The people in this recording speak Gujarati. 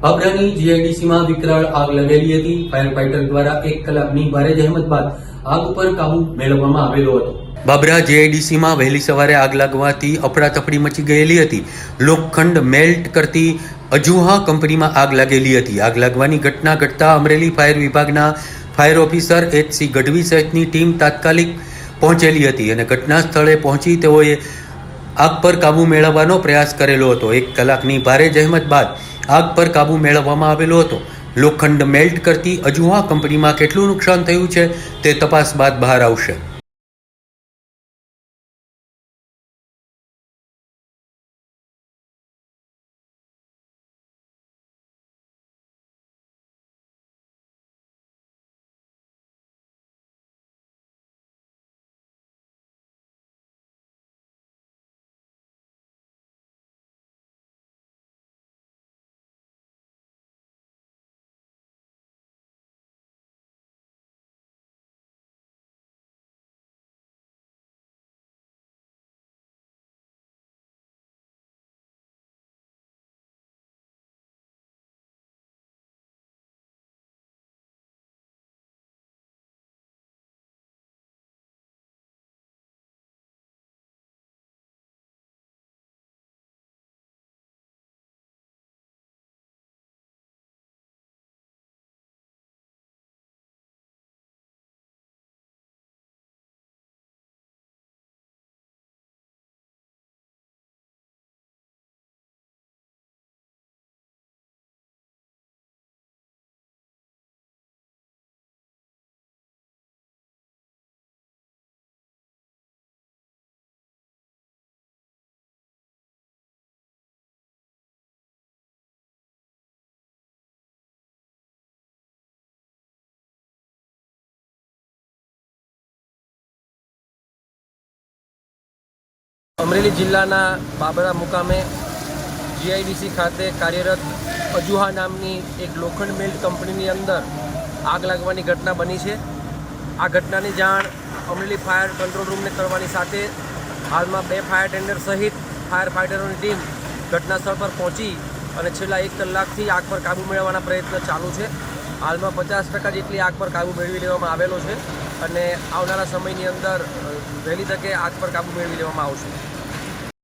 બાબરાની જીઆઈડીસીમાં વિકરાળ આગ લગેલી હતી. ફાયર ફાઈટર દ્વારા એક કલાકની ભારે જહેમત બાદ આગ ઉપર કાબુ મેળવવામાં આવેલો હતો. બાબરા જીઆઈડીસીમાં વહેલી સવારે આગ લાગવાથી અફડાતફડી મચી ગયેલી હતી. લોખંડ મેલ્ટ કરતી અજુહા કંપનીમાં આગ લાગેલી હતી. આગ લાગવાની ઘટના ઘટતા અમરેલી ફાયર વિભાગના fire officer H C Gadhvi સહિતની ટીમ તાત્કાલિક પહોંચેલી હતી અને ઘટના સ્થળે પહોંચી તેઓએ આગ પર કાબુ મેળવવાનો પ્રયાસ કરેલો હતો. એક કલાકની ભારે જહેમત બાદ આગ પર કાબુ મેળવવામાં આવેલો હતો. લોખંડ મેલ્ટ કરતી અજુહા કંપનીમાં કેટલું નુકસાન થયું છે તે તપાસ બાદ બહાર આવશે. અમરેલી જિલ્લાના બાબરા મુકામે જીઆઈડીસી ખાતે કાર્યરત અજુહા નામની એક લોખંડ મિલ્ટ કંપનીની અંદર આગ લાગવાની ઘટના બની છે. આ ઘટનાની જાણ અમરેલી ફાયર કંટ્રોલ રૂમને કરવાની સાથે હાલમાં બે ફાયર ટેન્ડર સહિત ફાયર ફાઇટરોની ટીમ ઘટના સ્થળ પર પહોંચી અને છેલ્લા એક કલાકથી આગ પર કાબૂ મેળવવાના પ્રયત્ન ચાલુ છે. હાલમાં પચાસ ટકા જેટલી આગ પર કાબૂ મેળવી લેવામાં આવેલો છે. અને આવનારા સમયની અંદર વહેલી તકે આગ પર કાબૂ મેળવી લેવામાં આવશે.